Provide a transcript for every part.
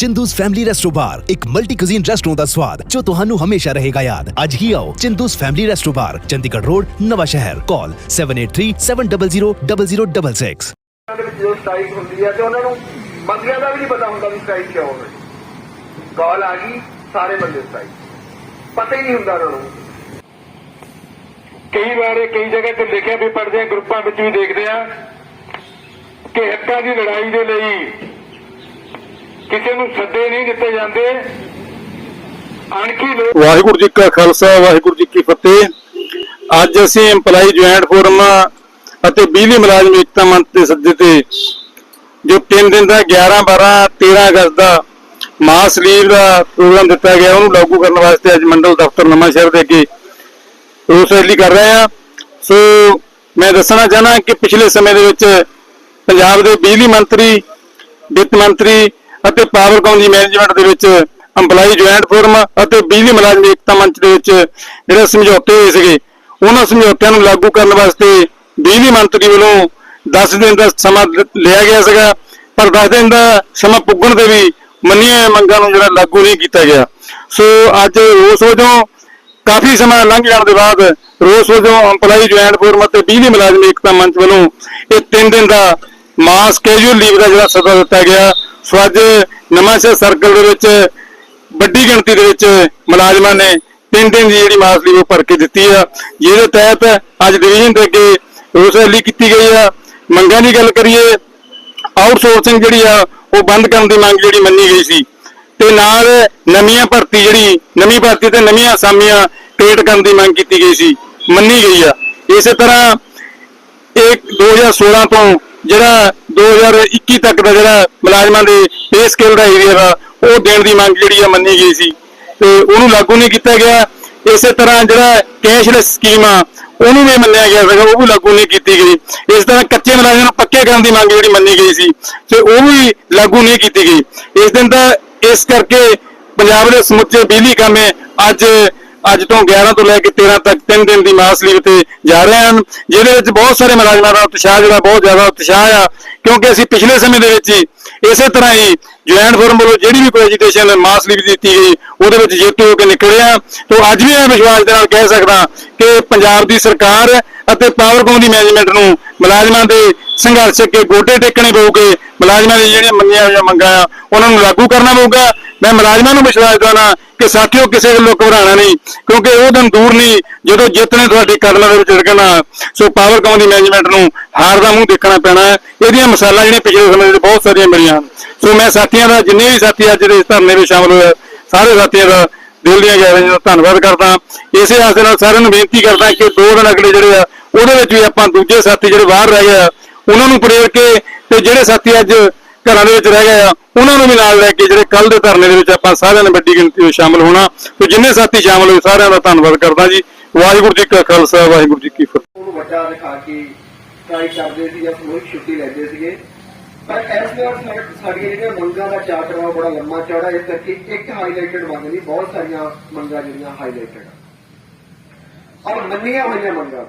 Chindus family resto ਬਾਰ ਇੱਕ multi cuisine restaurant ਦਾ ਸਵਾਦ ਜੋ ਤੁਹਾਨੂੰ ਹਮੇਸ਼ਾ ਰਹੇਗਾ ਯਾਦ ਅੱਜ ਹੀ ਆਓ Chindu's family resto bar Chandigarh road Nawanshahr call 7837000066 ਦੇ ਵਿੱਚ ਜੋ ਸਟ੍ਰਾਈਕ ਹੁੰਦੀ ਹੈ ਤੇ ਉਹਨਾਂ ਨੂੰ ਮੰਗਿਆਂ ਦਾ ਵੀ ਨਹੀਂ ਪਤਾ ਹੁੰਦਾ ਵੀ ਸਟ੍ਰਾਈਕ ਕਿਉਂ ਹੋ ਰਹੀ ਕਾਲ ਆ ਗਈ ਸਾਰੇ ਬੰਦੇ ਸਟ੍ਰਾਈਕ ਪਤਾ ਹੀ ਨਹੀਂ ਹੁੰਦਾ ਉਹਨਾਂ ਨੂੰ ਕਈ ਵਾਰ ਇਹ ਕਈ ਜਗ੍ਹਾ ਤੇ ਲਿਖਿਆ ਵੀ ਪੜਦੇ ਆ ਗਰੁੱਪਾਂ ਵਿੱਚ ਵੀ ਦੇਖਦੇ ਆ ਕਿ ਹੱਕਾਂ ਦੀ ਲੜਾਈ ਦੇ ਲਈ ਕਿਸੇ ਨੂੰ ਸੱਦੇ ਨਹੀਂ ਦਿੱਤੇ ਜਾਂਦੇ। ਅਣਖੀ ਲੋਕ ਵਾਹਿਗੁਰੂ ਜੀ ਕਾ ਖਾਲਸਾ, ਵਾਹਿਗੁਰੂ ਜੀ ਕੀ ਫਤਿਹ। ਅੱਜ ਅਸੀਂ EMPLOYEE ਜੁਆਇੰਟ ਫੋਰਮ ਅਤੇ ਬਿਜਲੀ ਮੁਲਾਜ਼ਮ ਏਕਤਾ ਮੰਚ ਦੇ ਸੱਦੇ ਤੇ, ਜੋ 3 ਦਿਨ ਦਾ 11 12 13 ਅਗਸਤ ਦਾ ਮਾਸ ਲੀਵ ਦਾ ਪ੍ਰੋਗਰਾਮ ਦਿੱਤਾ ਗਿਆ, ਉਹਨੂੰ ਲਾਗੂ ਕਰਨ ਵਾਸਤੇ ਅੱਜ ਮੰਡਲ ਦਫ਼ਤਰ ਨਵਾਂ ਸ਼ਹਿਰ ਦੇ ਅੱਗੇ ਰੋਸ ਰੈਲੀ ਕਰ ਰਹੇ ਆ ਸੋ ਮੈਂ ਦੱਸਣਾ ਚਾਹਨਾ ਕਿ ਪਿਛਲੇ ਸਮੇਂ ਦੇ ਵਿੱਚ ਪੰਜਾਬ ਦੇ ਬਿਜਲੀ ਮੰਤਰੀ, ਵਿੱਤ ਮੰਤਰੀ ਅਤੇ ਪਾਵਰਕਾਮ ਦੀ ਮੈਨੇਜਮੈਂਟ ਦੇ ਵਿੱਚ EMPLOYEE ਜੁਆਇੰਟ ਫੋਰਮ ਅਤੇ ਬਿਜਲੀ ਮੁਲਾਜ਼ਮ ਏਕਤਾ ਮੰਚ ਦੇ ਵਿੱਚ ਜਿਹੜੇ ਸਮਝੌਤੇ ਹੋਏ ਸੀਗੇ, ਉਹਨਾਂ ਸਮਝੌਤਿਆਂ ਨੂੰ ਲਾਗੂ ਕਰਨ ਵਾਸਤੇ ਬਿਜਲੀ ਮੰਤਰੀ ਵੱਲੋਂ 10 ਦਿਨ ਦਾ ਸਮਾਂ ਲਿਆ ਗਿਆ ਸੀਗਾ, ਪਰ 10 ਦਿਨ ਦਾ ਸਮਾਂ ਪੁੱਗਣ ਤੇ ਵੀ ਮੰਨੀਆਂ ਮੰਗਾਂ ਨੂੰ ਜਿਹੜਾ ਲਾਗੂ ਨਹੀਂ ਕੀਤਾ ਗਿਆ। ਸੋ ਅੱਜ ਰੋਸ ਵਜੋਂ ਕਾਫੀ ਸਮਾਂ ਲੰਘ ਜਾਣ ਦੇ ਬਾਅਦ ਰੋਸ ਵਜੋਂ EMPLOYEE ਜੁਆਇੰਟ ਫੋਰਮ ਅਤੇ ਬਿਜਲੀ ਮੁਲਾਜ਼ਮ ਏਕਤਾ ਮੰਚ ਵੱਲੋਂ ਇਹ 3 ਦਿਨ ਦਾ ਮਾਸ ਕੈਜੂਅਲ ਲੀਵ ਦਾ ਜਿਹੜਾ ਸੱਦਾ ਦਿੱਤਾ ਗਿਆ। ਸੋ ਅੱਜ ਨਵਾਂਸ਼ਹਿਰ ਸਰਕਲ ਦੇ ਵਿੱਚ ਵੱਡੀ ਗਿਣਤੀ ਦੇ ਵਿੱਚ ਮੁਲਾਜ਼ਮਾਂ ਨੇ ਤਿੰਨ ਦਿਨ ਦੀ ਜਿਹੜੀ ਮਾਸਲੀ ਉਹ ਭਰ ਕੇ ਦਿੱਤੀ ਆ। ਜਿਹਦੇ ਤਹਿਤ ਅੱਜ ਡਿਵੀਜ਼ਨ ਦੇ ਅੱਗੇ ਰੋਸ ਰੈਲੀ ਕੀਤੀ ਗਈ ਆ। ਮੰਗਾਂ ਦੀ ਗੱਲ ਕਰੀਏ ਆਊਟਸੋਰਸਿੰਗ ਜਿਹੜੀ ਆ, ਉਹ ਬੰਦ ਕਰਨ ਦੀ ਮੰਗ ਜਿਹੜੀ ਮੰਨੀ ਗਈ ਸੀ। ਤੇ ਨਾਲ ਨਵੀਆਂ ਭਰਤੀ ਜਿਹੜੀ, ਨਵੀਂ ਭਰਤੀ ਤੇ ਨਵੀਆਂ ਅਸਾਮੀਆਂ ਕ੍ਰੀਏਟ ਕਰਨ ਦੀ ਮੰਗ ਕੀਤੀ ਗਈ ਸੀ। ਮੰਨੀ ਗਈ ਆ। ਇਸੇ ਤਰ੍ਹਾਂ ਇਹ 2016 ਤੋਂ ਜਿਹੜਾ 2021 ਤੱਕ ਦਾ ਜਿਹੜਾ ਮੁਲਾਜ਼ਮਾਂ ਦੇ ਪੇ ਸਕੇਲ ਦਾ ਏਰੀਆ ਦਾ ਉਹ ਦੇਣ ਦੀ ਮੰਗ ਜਿਹੜੀ ਆ ਮੰਨੀ ਗਈ ਸੀ। ਤੇ ਉਹਨੂੰ ਲਾਗੂ ਨਹੀਂ ਕੀਤਾ ਗਿਆ। ਇਸੇ ਤਰ੍ਹਾਂ ਜਿਹੜਾ ਕੈਸ਼ਲੈਸ ਸਕੀਮ ਆ, ਉਹਨੂੰ ਵੀ ਮੰਨਿਆ ਗਿਆ ਸੀਗਾ, ਉਹ ਵੀ ਲਾਗੂ ਨਹੀਂ ਕੀਤੀ ਗਈ। ਇਸ ਤਰ੍ਹਾਂ ਕੱਚੇ ਮੁਲਾਜ਼ਮਾਂ ਨੂੰ ਪੱਕੇ ਕਰਨ ਦੀ ਮੰਗ ਜਿਹੜੀ ਮੰਨੀ ਗਈ ਸੀ, ਤੇ ਉਹ ਵੀ ਲਾਗੂ ਨਹੀਂ ਕੀਤੀ ਗਈ। ਇਸ ਦਿਨ ਦਾ ਇਸ ਕਰਕੇ ਪੰਜਾਬ ਦੇ ਸਮੁੱਚੇ ਬਿਜਲੀ ਕਾਮੇ ਅੱਜ ਅੱਜ ਤੋਂ 11 ਤੋਂ ਲੈ ਕੇ 13 ਤੱਕ 3 ਦਿਨ ਦੀ ਮਾਸ ਲੀਵ ਤੇ ਜਾ ਰਹੇ ਹਨ, ਜਿਹਦੇ ਵਿੱਚ ਬਹੁਤ ਸਾਰੇ ਮੁਲਾਜ਼ਮਾਂ ਦਾ ਉਤਸ਼ਾਹ ਜਿਹੜਾ, ਬਹੁਤ ਜ਼ਿਆਦਾ ਉਤਸ਼ਾਹ ਆ। ਕਿਉਂਕਿ ਅਸੀਂ ਪਿਛਲੇ ਸਮੇਂ ਦੇ ਵਿੱਚ ਹੀ ਇਸੇ ਤਰ੍ਹਾਂ ਹੀ ਜੁਆਇੰਟ ਫੋਰਮ ਵੱਲੋਂ ਜਿਹੜੀ ਵੀ ਕੋਈ ਐਜੀਟੇਸ਼ਨ ਮਾਸ ਲੀਵ ਦਿੱਤੀ ਗਈ, ਉਹਦੇ ਵਿੱਚ ਜੇਤੂ ਹੋ ਕੇ ਨਿਕਲਿਆ। ਆ ਤੋਂ ਅੱਜ ਵੀ ਮੈਂ ਵਿਸ਼ਵਾਸ ਦੇ ਨਾਲ ਕਹਿ ਸਕਦਾ ਕਿ ਪੰਜਾਬ ਦੀ ਸਰਕਾਰ ਅਤੇ ਪਾਵਰਕੌਮ ਦੀ ਮੈਨੇਜਮੈਂਟ ਨੂੰ ਮੁਲਾਜ਼ਮਾਂ ਦੇ ਸੰਘਰਸ਼ ਅੱਗੇ ਗੋਡੇ ਟੇਕਣੇ ਪਊਗੇ। ਮੁਲਾਜ਼ਮਾਂ ਦੀ ਜਿਹੜੀਆਂ ਮੰਨੀਆਂ ਹੋਈਆਂ ਮੰਗਾਂ ਆ, ਉਹਨਾਂ ਨੂੰ ਲਾਗੂ ਕਰਨਾ ਪਊਗਾ। ਮੈਂ ਮੁਲਾਜ਼ਮਾਂ ਨੂੰ ਵਿਸ਼ਵਾਸ ਦਿਵਾਉਣਾ ਕਿ ਸਾਥੀਓ, ਕਿਸੇ ਵੱਲੋਂ ਘਬਰਾਣਾ ਨਹੀਂ, ਕਿਉਂਕਿ ਉਹ ਦਿਨ ਦੂਰ ਨਹੀਂ, ਜਦੋਂ ਜਿੱਤ ਨੇ ਤੁਹਾਡੇ ਕਦਮਾਂ ਦੇ ਵਿੱਚ ਡਿੱਗਣਾ ਸੋ ਪਾਵਰਕਾਮ ਦੀ ਮੈਨੇਜਮੈਂਟ ਨੂੰ ਹਾਰ ਦਾ ਮੂੰਹ ਦੇਖਣਾ ਪੈਣਾ। ਇਹਦੀਆਂ ਮਿਸਾਲਾਂ ਜਿਹੜੀਆਂ ਪਿਛਲੇ ਸਮੇਂ ਵਿੱਚ ਬਹੁਤ ਸਾਰੀਆਂ ਮਿਲੀਆਂ। ਸੋ ਮੈਂ ਸਾਥੀਆਂ ਦਾ, ਜਿੰਨੇ ਵੀ ਸਾਥੀ ਅੱਜ ਦੇ ਇਸ ਧਰਨੇ ਵਿੱਚ ਸ਼ਾਮਲ ਹੋਏ ਸਾਰੇ ਸਾਥੀਆਂ ਦਾ ਦਿਲ ਦੀਆਂ ਗਹਿਰਾਈਆਂ ਤੋਂ ਧੰਨਵਾਦ ਕਰਦਾ ਇਸੇ ਆਸ ਨਾਲ ਸਾਰਿਆਂ ਨੂੰ ਬੇਨਤੀ ਕਰਦਾ ਕਿ ਦੋ ਦਿਨ ਅਗਲੇ ਜਿਹੜੇ ਆ, ਉਹਦੇ ਵਿੱਚ ਵੀ ਆਪਾਂ ਦੂਜੇ ਸਾਥੀ ਜਿਹੜੇ ਬਾਹਰ ਰਹਿ ਗਏ ਆ, ਉਹਨਾਂ ਨੂੰ ਪ੍ਰੇਰ ਕੇ ਤੇ ਜਿਹੜੇ ਸਾਥੀ ਅੱਜ ਘਰਾਂ ਦੇ ਵਿੱਚ ਰਹਿ ਗਏ ਆ, ਉਹਨਾਂ ਨੂੰ ਵੀ ਨਾਲ ਲੈ ਕੇ ਜਿਹੜੇ ਕੱਲ ਦੇ ਧਰਨੇ ਦੇ ਵਿੱਚ ਆਪਾਂ ਸਾਰਿਆਂ ਨੇ ਵੱਡੀ ਗਿਣਤੀ ਵਿੱਚ ਸ਼ਾਮਲ ਹੋਣਾ। ਤੇ ਜਿੰਨੇ ਸਾਥੀ ਸ਼ਾਮਲ ਹੋਏ, ਸਾਰਿਆਂ ਦਾ ਧੰਨਵਾਦ ਕਰਦਾ ਜੀ। ਵਾਹਿਗੁਰੂ ਜੀ ਕਾ ਖਾਲਸਾ, ਵਾਹਿਗੁਰੂ ਜੀ ਕੀ ਫਤਿਹ। ਉਹਨੂੰ ਵੱਡਾ ਦਿਖਾ ਕੇ ਸਟ੍ਰਾਈਕ ਕਰਦੇ ਸੀ ਜਾਂ ਸਮੂਹਿਕ ਛੁੱਟੀ ਲੈਂਦੇ ਸੀਗੇ। ਪਰ ਇਸ ਵਾਰ ਸਾਡੀਆਂ ਜਿਹੜੀਆਂ ਮੰਗਾਂ ਦਾ ਚਾਰਟ ਆ ਬੜਾ ਲੰਮਾ ਚੌੜਾ ਇਸ ਕਰਕੇ ਇੱਕ ਹਾਈਲਾਈਟਡ ਮੰਗ ਨਹੀਂ, ਬਹੁਤ ਸਾਰੀਆਂ ਮੰਗਾਂ ਜਿਹੜੀਆਂ ਹਾਈਲਾਈਟਡ ਆ। ਔਰ ਮੰਨੀਆਂ ਹੋਈਆਂ ਮੰਗਾਂ,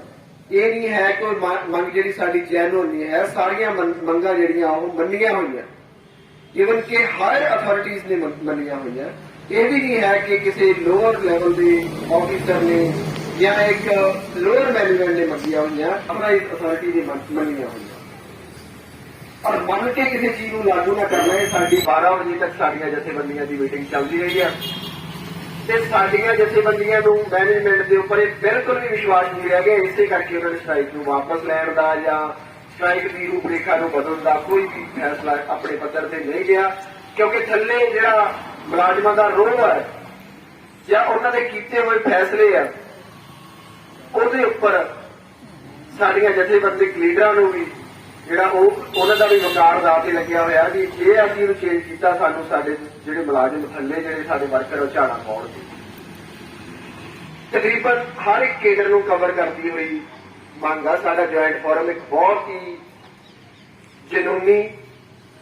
ਇਹ ਨਹੀਂ ਹੈ ਕੋਈ ਮੰਗ ਜਿਹੜੀ ਸਾਡੀ ਜੈਨੂਨ ਨਹੀਂ ਹੈ, ਸਾਰੀਆਂ ਮੰਗਾਂ ਜਿਹੜੀਆਂ ਉਹ ਮੰਨੀਆਂ ਹੋਈਆਂ। ਇਵਨ ਕਿ ਹਾਇਰ ਅਥਾਰਟੀਆਂ ਨੇ ਮੰਨੀਆਂ ਹੋਈਆਂ। ਇਹ ਵੀ ਨਹੀਂ ਹੈ ਕਿ ਕਿਸੇ ਲੋਅਰ ਲੈਵਲ ਦੇ ਆਫੀਸਰ ਨੇ ਜਾਂ ਇੱਕ ਲੋਅਰ ਮੈਨੇਜਮੈਂਟ ਨੇ ਮੰਗੀਆਂ ਹੋਈਆਂ, ਆਪਣਾ ਅਥਾਰਟੀ ਨੇ ਮੰਨੀਆਂ ਹੋਈਆਂ। ਔਰ ਮੰਨ ਕੇ ਕਿਸੇ ਚੀਜ਼ ਨੂੰ ਲਾਗੂ ਨਾ ਕਰਨਾ, ਇਹ ਸਾਡੀ 12 ਵਜੇ ਤੱਕ ਸਾਡੀਆਂ ਜਥੇਬੰਦੀਆਂ ਦੀ ਮੀਟਿੰਗ ਚੱਲਦੀ ਰਹੀ ਹੈ ਤੇ ਸਾਡੀਆਂ ਜਥੇਬੰਦੀਆਂ ਨੂੰ ਮੈਨੇਜਮੈਂਟ ਦੇ ਉੱਪਰ ਇਹ ਬਿਲਕੁਲ ਵੀ ਵਿਸ਼ਵਾਸ ਨਹੀਂ ਰਹਿ ਗਿਆ, ਇਸੇ ਕਰਕੇ ਉਹਨਾਂ ਨੇ ਸਟ੍ਰਾਈਕ ਨੂੰ ਵਾਪਸ ਲੈਣ ਦਾ ਜਾਂ ਸਟ੍ਰਾਈਕ ਦੀ ਰੂਪਰੇਖਾ ਨੂੰ ਬਦਲਣ ਦਾ ਕੋਈ ਵੀ ਫੈਸਲਾ ਆਪਣੇ ਪੱਧਰ ਤੇ ਨਹੀਂ ਗਿਆ ਕਿਉਂਕਿ ਥੱਲੇ ਜਿਹੜਾ ਮੁਲਾਜ਼ਮਾਂ ਦਾ ਰੋਹ ਹੈ, ਜਾਂ ਉਹਨਾਂ ਦੇ ਕੀਤੇ ਹੋਏ ਫੈਸਲੇ ਆ, ਉਹਦੇ ਉੱਪਰ ਸਾਡੀਆਂ ਜਥੇਬੰਦਿਕ ਲੀਡਰਾਂ ਨੂੰ ਵੀ ਜਿਹੜਾ ਉਹ, ਉਹਨਾਂ ਦਾ ਵੀ ਵਕਾਰ ਦਾ ਤੇ ਲੱਗਿਆ ਹੋਇਆ ਵੀ ਜੇ ਅਸੀਂ ਇਹਨੂੰ ਚੇਂਜ ਕੀਤਾ, ਸਾਨੂੰ ਸਾਡੇ ਜਿਹੜੇ ਮੁਲਾਜ਼ਮ ਥੱਲੇ ਜਿਹੜੇ ਸਾਡੇ ਵਰਕਰ ਉਹ ਝਾੜਾ ਪਾਉਣਗੇ ਤਕਰੀਬਨ ਹਰ ਇੱਕ ਕੇਡਰ ਨੂੰ ਕਵਰ ਕਰਦੀ ਹੋਈ ਮੰਗ ਆ, ਸਾਡਾ ਜੁਆਇੰਟ ਫੋਰਮ ਇੱਕ ਬਹੁਤ ਹੀ ਜਨੂਨੀ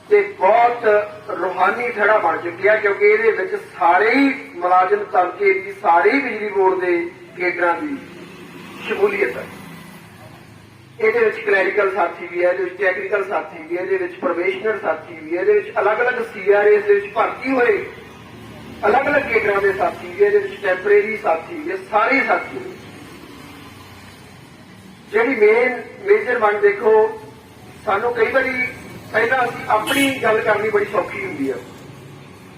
ਤੇ ਬਹੁਤ ਰੂਹਾਨੀ ਥੜਾ ਬਣ ਚੁੱਕਿਆ ਕਿਉਂਕਿ ਇਹਦੇ ਵਿੱਚ ਸਾਰੇ ਹੀ ਮੁਲਾਜ਼ਮ ਤਬਕੇ ਦੀ ਸਾਰੇ ਹੀ ਬਿਜਲੀ ਬੋਰਡ ਦੇ ਕੇਡਰਾਂ ਦੀ ਸ਼ਮੂਲੀਅਤ ਹੈ ਇਹਦੇ ਵਿੱਚ ਕਲੈਰੀਕਲ ਸਾਥੀ ਵੀ ਹੈ, ਇਹਦੇ ਵਿੱਚ ਟੈਕਨੀਕਲ ਸਾਥੀ ਵੀ ਹੈ, ਇਹਦੇ ਵਿੱਚ ਪ੍ਰੋਬੇਸ਼ਨਰ ਸਾਥੀ ਵੀ ਹੈ, ਇਹਦੇ ਵਿੱਚ ਅਲੱਗ-ਅਲੱਗ ਸੀਆਰਏਸ ਦੇ ਵਿੱਚ ਭਰਤੀ ਹੋਏ ਅਲੱਗ-ਅਲੱਗ ਕੇਡਰਾਂ ਦੇ ਸਾਥੀ ਵੀ ਇਹਦੇ ਵਿੱਚ ਟੈਂਪਰੇਰੀ ਸਾਥੀ ਵੀ ਸਾਰੇ ਸਾਥੀ ਨੇ। ਜਿਹੜੀ ਮੇਨ ਮੇਜਰ ਵਨ ਦੇਖੋ, ਸਾਨੂੰ ਕਈ ਵਾਰੀ ਪਹਿਲਾਂ ਅਸੀਂ ਆਪਣੀ ਗੱਲ ਕਰਨੀ ਬੜੀ ਸੌਖੀ ਹੁੰਦੀ ਆ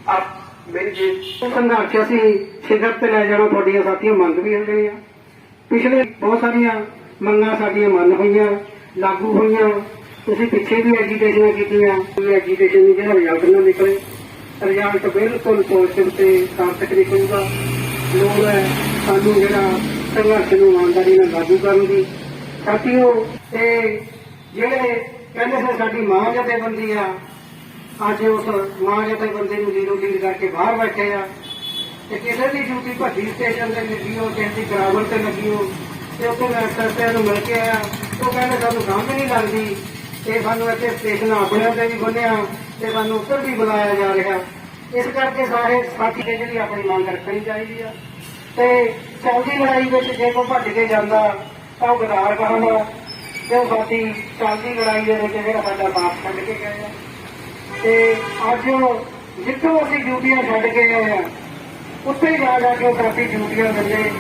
ਆਪ, ਮੇਰੀ ਜੇ ਸੰਘਰਸ਼ ਅਸੀਂ ਸਿਖਰ ਤੇ ਲੈ ਜਾਣਾ ਤੁਹਾਡੀਆਂ ਸਾਥੀਆਂ ਮੰਗ ਵੀ ਹੁੰਦੇ ਆ ਪਿਛਲੇ ਬਹੁਤ ਸਾਰੀਆਂ ਮੰਗਾਂ ਸਾਡੀਆਂ ਮੰਨ ਹੋਈਆਂ, ਲਾਗੂ ਹੋਈਆਂ। ਤੁਸੀਂ ਪਿੱਛੇ ਵੀ ਐਜੀਟੇਸ਼ਨਾਂ ਕੀਤੀਆਂ। ਕੋਈ ਐਜੀਟੇਸ਼ਨ ਦੀ ਜਿਹੜਾ ਰਿਜ਼ਲਟ ਨਾ ਨਿਕਲੇ। ਰਿਜ਼ਲਟ ਬਿਲਕੁਲ ਪੋਜ਼ਿਟਿਵ ਤੇ ਸਾਰਥਕ ਨਿਕਲੂਗਾ। ਲੋੜ ਹੈ ਸਾਨੂੰ ਜਿਹੜਾ ਸੰਘਰਸ਼ ਨੂੰ ਇਮਾਨਦਾਰੀ ਨਾਲ ਲਾਗੂ ਕਰਨ ਦੀ। ਸਾਥੀਓ ਇਹ ਜਿਹੜੇ ਕਹਿੰਦੇ ਸੀ ਸਾਡੀ ਮਾਂ ਜਥੇਬੰਦੀ ਆ, ਅੱਜ ਉਸ ਮਾਂ ਜਥੇਬੰਦੀ ਨੂੰ ਲੀਡੋ ਲੀਡ ਕਰਕੇ ਬਾਹਰ ਬੈਠੇ ਆ। ਤੇ ਕਿਸੇ ਦੀ ਡਿਊਟੀ ਭੱਜੀ ਸਟੇਸ਼ਨ ਤੇ ਲੱਗੀ ਹੋ, ਕਿਸੇ ਦੀ ਗਰਾਵਲ ਤੇ ਲੱਗੀ ਹੋ ਤੇ ਉੱਥੇ ਮੈਂ ਸਰਪੰਚ ਨੂੰ ਮਿਲ ਕੇ ਆਇਆ। ਉਹ ਕਹਿੰਦੇ, ਸਾਨੂੰ ਸਮਝ ਨਹੀਂ ਲੱਗਦੀ। ਤੇ ਸਾਨੂੰ ਇੱਥੇ ਸਟੇਸ਼ਨ ਆਪਣਿਆਂ ਤੇ ਵੀ ਬੰਨਿਆ ਤੇ ਸਾਨੂੰ ਉੱਧਰ ਵੀ ਬੁਲਾਇਆ ਜਾ ਰਿਹਾ। ਇਸ ਕਰਕੇ ਸਾਰੇ ਸਾਥੀ ਨੇ ਜਿਹੜੀ ਆਪਣੀ ਮੰਗ ਰੱਖਣੀ ਚਾਹੀਦੀ ਆ। ਤੇ ਚੱਲਦੀ ਲੜਾਈ ਵਿੱਚ ਜੇ ਕੋਈ ਭੱਜ ਕੇ ਜਾਂਦਾ, ਤਾਂ ਉਹ ਗਦਾਰ ਕਹਾਂਗਾ ਤੇ ਉਹ ਸਾਥੀ ਚੱਲਦੀ ਲੜਾਈ ਦੇ ਵਿੱਚ ਜਿਹੜਾ ਸਾਡਾ ਬਾਪ ਛੱਡ ਕੇ ਗਏ ਆ। ਤੇ ਅੱਜ ਉਹ ਜਿੱਥੋਂ ਅਸੀਂ ਡਿਊਟੀਆਂ ਛੱਡ ਕੇ ਆਏ ਆ, ਉੱਥੇ ਹੀ ਜਾ ਜਾ ਕੇ ਉਹ ਸਾਥੀ ਡਿਊਟੀਆਂ ਦਿੰਦੇ।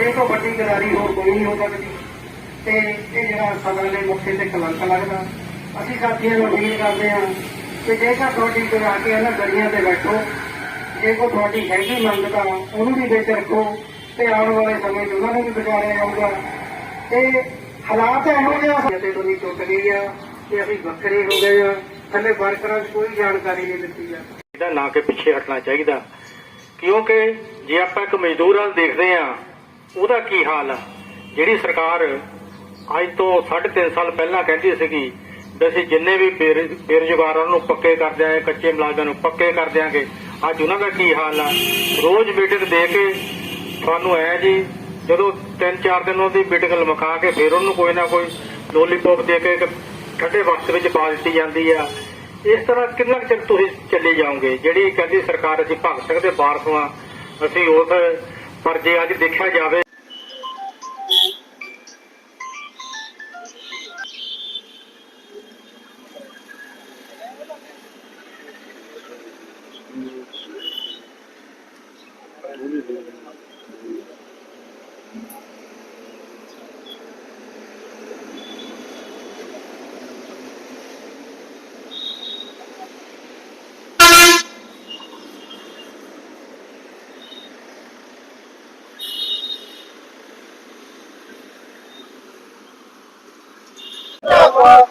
ਇਹ ਤੋਂ ਵੱਡੀ ਗਰਾਰੀ ਹੋਰ ਕੋਈ ਨਹੀਂ ਹੋ ਸਕਦੀ। ਤੇ ਇਹ ਜਿਹੜਾ ਸਦਨ ਦੇ ਮੌਕੇ ਤੇ ਕਲੰਕ ਲੱਗਦਾ। ਅਸੀਂ ਸਾਥੀਆਂ ਨੂੰ ਅਪੀਲ ਕਰਦੇ ਹਾਂ ਕਿ ਜੇਕਰ ਤੁਹਾਡੀ ਕੋਈ ਆ ਕੇ ਇਹਨਾਂ ਗੜੀਆਂ ਤੇ ਬੈਠੋ, ਜੇ ਕੋਈ ਤੁਹਾਡੀ ਹੈਗੀ ਮੰਗਤਾ ਉਹਨੂੰ ਵੀ ਵਿੱਚ ਰੱਖੋ ਤੇ ਆਉਣ ਵਾਲੇ ਸਮੇਂ 'ਚ ਉਹਨਾਂ ਨੂੰ ਵੀ ਵਿਚਾਰਿਆ ਜਾਊਗਾ। ਇਹ ਹਾਲਾਤ ਇਹੋ ਜਿਹੇ ਤੇ ਤੋਂ ਟੁੱਟ ਗਈ ਆ ਕਿ ਅਸੀਂ ਵੱਖਰੇ ਹੋ ਗਏ ਆ। ਥੱਲੇ ਵਰਕਰਾਂ 'ਚ ਕੋਈ ਜਾਣਕਾਰੀ ਨਹੀਂ ਦਿੱਤੀ ਆ। ਇਹਦਾ ਨਾ ਕਿ ਪਿੱਛੇ ਹਟਣਾ ਚਾਹੀਦਾ। ਕਿਉਂਕਿ ਜੇ ਆਪਾਂ ਇੱਕ ਮਜ਼ਦੂਰ ਵੱਲ ਦੇਖਦੇ ਆ ਉਹਦਾ ਕੀ ਹਾਲ ਆ? ਜਿਹੜੀ ਸਰਕਾਰ ਅੱਜ ਤੋਂ 3.5 ਸਾਲ ਪਹਿਲਾਂ ਕਹਿੰਦੀ ਸੀਗੀ ਵੀ ਅਸੀਂ ਜਿੰਨੇ ਵੀ ਬੇਰ- ਬੇਰੁਜ਼ਗਾਰਾਂ ਨੂੰ ਪੱਕੇ ਕਰ ਦਿਆਂਗੇ, ਕੱਚੇ ਮੁਲਾਜ਼ਮਾਂ ਨੂੰ ਪੱਕੇ ਕਰ ਦਿਆਂਗੇ, ਅੱਜ ਉਹਨਾਂ ਦਾ ਕੀ ਹਾਲ ਆ? ਰੋਜ਼ ਮੀਟਿੰਗ ਦੇ ਕੇ ਤੁਹਾਨੂੰ ਐ ਜੀ, ਜਦੋਂ 3-4 ਦਿਨ ਉਹਦੀ ਮੀਟਿੰਗ ਲਮਕਾ ਕੇ ਫਿਰ ਉਹਨੂੰ ਕੋਈ ਨਾ ਕੋਈ ਲੋਲੀਪੌਪ ਦੇ ਕੇ ਇੱਕ ਠੰਡੇ ਵਕਤ ਵਿੱਚ ਪਾ ਦਿੱਤੀ ਜਾਂਦੀ ਆ। ਇਸ ਤਰ੍ਹਾਂ ਕਿੰਨਾ ਕੁ ਚਿਰ ਤੁਸੀਂ ਚੱਲੇ ਜਾਓਗੇ? ਜਿਹੜੀ ਕਹਿੰਦੀ ਸਰਕਾਰ ਅਸੀਂ ਭਗਤ ਸਿੰਘ ਦੇ ਵਾਰਸ ਹਾਂ ਅਸੀਂ ਉਸ ਪਰ ਜੇ ਅੱਜ ਦੇਖਿਆ ਜਾਵੇ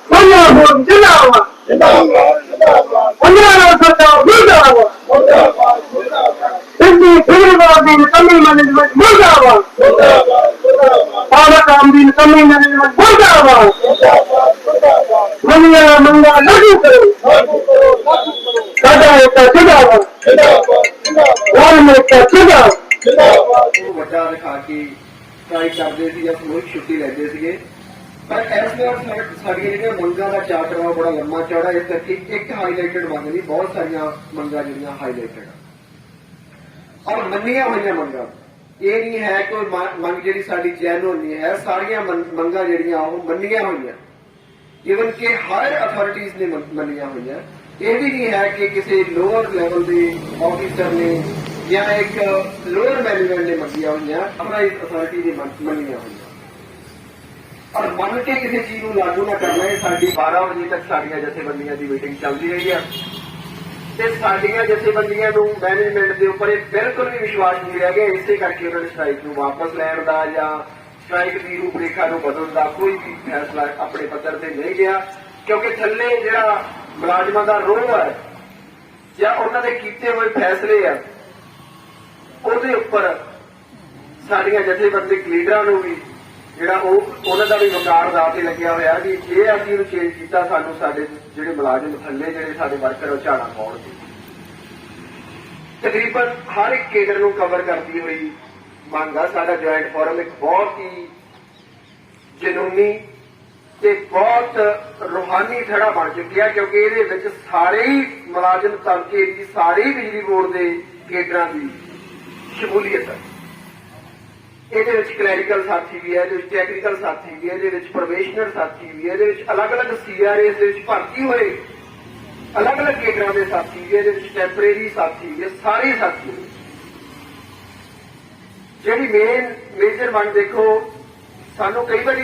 ਪੰਜਾਬ ਜਿੰਦਾਬਾਦ ਪੰਜਾਬ ਸਰਕਾਰ ਮੁਰਦਾਬਾਦ ਹਿੰਦੀ ਫਿਲਮਾਂ ਦੀ ਕਮੀ ਮੈਨੇਜਮੈਂਟ ਮੁਰਦਾਬਾਦ ਪਾਵਰ ਕਾਮ ਦੀ ਕਮੀ ਮੈਨੇਜਮੈਂਟ ਮੁਰਦਾਬਾਦ ਮੰਗਿਆ ਮੰਗਾ ਲਾਗੂ ਕਰੋ ਵੱਡਾ ਦਿਖਾ ਕੇ ਟਰਾਈ ਕਰਦੇ ਸੀ ਜਾਂ ਸਮੂਹਿਕ ਛੁੱਟੀ ਲੈਂਦੇ ਸੀਗੇ ਪਰ ਇਸ ਵਾਰ ਸਾ- ਸਾਡੀਆਂ ਜਿਹੜੀਆਂ ਮੰਗਾਂ ਦਾ ਚਾਰਟਰ ਆ ਬੜਾ ਲੰਮਾ ਚੌੜਾ ਇਸ ਕਰਕੇ ਇੱਕ ਹਾਈਲਾਈਟਡ ਮੰਗ ਨਹੀਂ ਬਹੁਤ ਸਾਰੀਆਂ ਮੰਗਾਂ ਜਿਹੜੀਆਂ ਹਾਈਲਾਈਟਡ ਆ ਔਰ ਮੰਨੀਆਂ ਹੋਈਆਂ ਮੰਗਾਂ ਇਹ ਨਹੀਂ ਹੈ ਕੋਈ ਮ- ਮੰਗ ਜਿਹੜੀ ਸਾਡੀ ਜੈਨੂਨ ਨਹੀਂ ਹੈ ਸਾਰੀਆਂ ਮੰਗ- ਮੰਗਾਂ ਜਿਹੜੀਆਂ ਉਹ ਮੰਨੀਆਂ ਹੋਈਆਂ ਇਵਨ ਕਿ ਹਾਇਰ ਅਥਾਰਟੀਆਂ ਨੇ ਮੰਨ- ਮੰਨੀਆਂ ਹੋਈਆਂ ਇਹ ਵੀ ਨਹੀਂ ਹੈ ਕਿ ਕਿਸੇ ਲੋਅਰ ਲੈਵਲ ਦੇ ਆਫੀਸਰ ਨੇ ਜਾਂ ਇੱਕ ਲੋਅਰ ਮੈਨੇਜਮੈਂਟ ਨੇ ਮੰਗੀਆਂ ਹੋਈਆਂ ਆਪਣਾ ਇਸ ਅਥਾਰਟੀ ਨੇ ਮੰਨ- ਮੰਨੀਆਂ ਹੋਈਆਂ ਔਰ ਮੰਨ ਕੇ ਕਿਸੇ ਚੀਜ਼ ਨੂੰ ਲਾਗੂ ਨਾ ਕਰਨਾ, ਇਹ ਸਾਡੀ 12 ਵਜੇ ਤੱਕ ਸਾਡੀਆਂ ਜਥੇਬੰਦੀਆਂ ਦੀ ਮੀਟਿੰਗ ਚੱਲਦੀ ਰਹੀ ਹੈ ਤੇ ਸਾਡੀਆਂ ਜਥੇਬੰਦੀਆਂ ਨੂੰ ਮੈਨੇਜਮੈਂਟ ਦੇ ਉੱਪਰ ਇਹ ਬਿਲਕੁਲ ਵੀ ਵਿਸ਼ਵਾਸ ਨਹੀਂ ਰਹਿ ਗਿਆ, ਇਸੇ ਕਰਕੇ ਉਹਨਾਂ ਨੇ ਸਟ੍ਰਾਈਕ ਨੂੰ ਵਾਪਸ ਲੈਣ ਦਾ ਜਾਂ ਸਟ੍ਰਾਈਕ ਦੀ ਰੂਪਰੇਖਾ ਨੂੰ ਬਦਲਣ ਦਾ ਕੋਈ ਵੀ ਫੈਸਲਾ ਆਪਣੇ ਪੱਧਰ ਤੇ ਨਹੀਂ ਗਿਆ ਕਿਉਂਕਿ ਥੱਲੇ ਜਿਹੜਾ ਮੁਲਾਜ਼ਮਾਂ ਦਾ ਰੋਹ ਹੈ ਜਾਂ ਉਹਨਾਂ ਦੇ ਕੀਤੇ ਹੋਏ ਫੈਸਲੇ ਆ, ਉਹਦੇ ਉੱਪਰ ਸਾਡੀਆਂ ਜਥੇਬੰਦਿਕ ਲੀਡਰਾਂ ਨੂੰ ਵੀ ਜਿਹੜਾ ਉਹ, ਉਹਨਾਂ ਦਾ ਵੀ ਵਕਾਰ ਦਾ ਤੇ ਲੱਗਿਆ ਹੋਇਆ ਵੀ ਜੇ ਅਸੀਂ ਇਹਨੂੰ ਚੇਂਜ ਕੀਤਾ, ਸਾਨੂੰ ਸਾਡੇ ਜਿਹੜੇ ਮੁਲਾਜ਼ਮ ਥੱਲੇ ਜਿਹੜੇ ਸਾਡੇ ਵਰਕਰ ਉਹ ਝਾੜਾ ਪਾਉਣਗੇ ਤਕਰੀਬਨ ਹਰ ਇੱਕ ਕੇਡਰ ਨੂੰ ਕਵਰ ਕਰਦੀ ਹੋਈ ਮੰਗ ਆ, ਸਾਡਾ ਜੁਆਇੰਟ ਫੋਰਮ ਇੱਕ ਬਹੁਤ ਹੀ ਜਨੂਨੀ ਤੇ ਬਹੁਤ ਰੂਹਾਨੀ ਥੜਾ ਬਣ ਚੁੱਕਿਆ ਕਿਉਂਕਿ ਇਹਦੇ ਵਿੱਚ ਸਾਰੇ ਹੀ ਮੁਲਾਜ਼ਮ ਤਬਕੇ ਦੀ ਸਾਰੇ ਬਿਜਲੀ ਬੋਰਡ ਦੇ ਕੇਡਰਾਂ ਦੀ ਸ਼ਮੂਲੀਅਤ ਹੈ ਇਹਦੇ ਵਿੱਚ ਕਲੈਰੀਕਲ ਸਾਥੀ ਵੀ ਹੈ, ਇਹਦੇ ਵਿੱਚ ਟੈਕਨੀਕਲ ਸਾਥੀ ਵੀ ਹੈ, ਇਹਦੇ ਵਿੱਚ ਪ੍ਰੋਬੇਸ਼ਨਰ ਸਾਥੀ ਵੀ ਹੈ, ਇਹਦੇ ਵਿੱਚ ਅਲੱਗ-ਅਲੱਗ ਸੀਆਰਏਸ ਦੇ ਵਿੱਚ ਭਰਤੀ ਹੋਏ ਅਲੱਗ-ਅਲੱਗ ਕੇਡਰਾਂ ਦੇ ਸਾਥੀ ਵੀ ਇਹਦੇ ਵਿੱਚ ਟੈਂਪਰੇਰੀ ਸਾਥੀ ਵੀ ਸਾਰੇ ਸਾਥੀ ਨੇ। ਜਿਹੜੀ ਮੇਨ ਮੇਜਰ ਵਨ ਦੇਖੋ, ਸਾਨੂੰ ਕਈ ਵਾਰੀ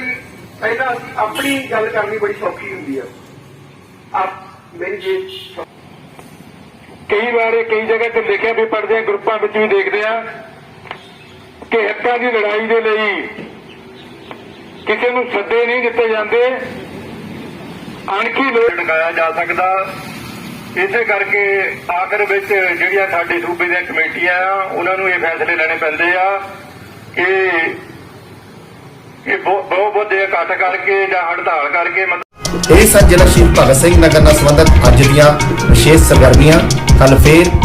ਪਹਿਲਾਂ ਅਸੀਂ ਆਪਣੀ ਗੱਲ ਕਰਨੀ ਬੜੀ ਸੌਖੀ ਹੁੰਦੀ ਹੈ ਆਪ ਮੇਰੀ ਜੇ ਕਈ ਵਾਰ ਕਈ ਜਗ੍ਹਾ ਤੇ ਲਿਖਿਆ ਵੀ ਪੜਦੇ ਆ, ਗਰੁੱਪਾਂ ਵਿੱਚ ਵੀ ਦੇਖਦੇ ਆ ਕਿ ਹੱਕਾਂ ਦੀ ਲੜਾਈ ਦੇ ਲਈ ਕਿਸੇ ਨੂੰ ਸੱਦੇ ਨਹੀਂ ਦਿੱਤੇ ਜਾਂਦੇ। ਅਣਖੀ ਲੋਕ ਲਗਾਇਆ ਜਾ ਸਕਦਾ। ਇਸੇ ਕਰਕੇ ਆਖਰ ਵਿੱਚ ਜਿਹੜੀਆਂ ਸਾਡੇ ਸੂਬੇ ਦੀਆਂ ਕਮੇਟੀਆਂ ਆ ਉਹਨਾਂ ਨੂੰ ਇਹ ਫੈਸਲੇ ਲੈਣੇ ਪੈਂਦੇ ਆ ਕਿ ਇਹ ਬਹੁਤ ਬਹੁਤ ਦੇ ਇਕੱਠ ਕਰਕੇ ਜਾਂ ਹੜਤਾਲ ਕਰਕੇ ਮਤਲਬ ਇਹ ਸਨ ਜ਼ਿਲ੍ਹਾ ਸ਼ਹੀਦ ਭਗਤ ਸਿੰਘ ਨਗਰ ਨਾਲ ਸੰਬੰਧਿਤ ਅੱਜ ਦੀਆਂ ਵਿਸ਼ੇਸ਼ ਸਰਗਰਮੀਆਂ ਕੱਲ ਫੇਰ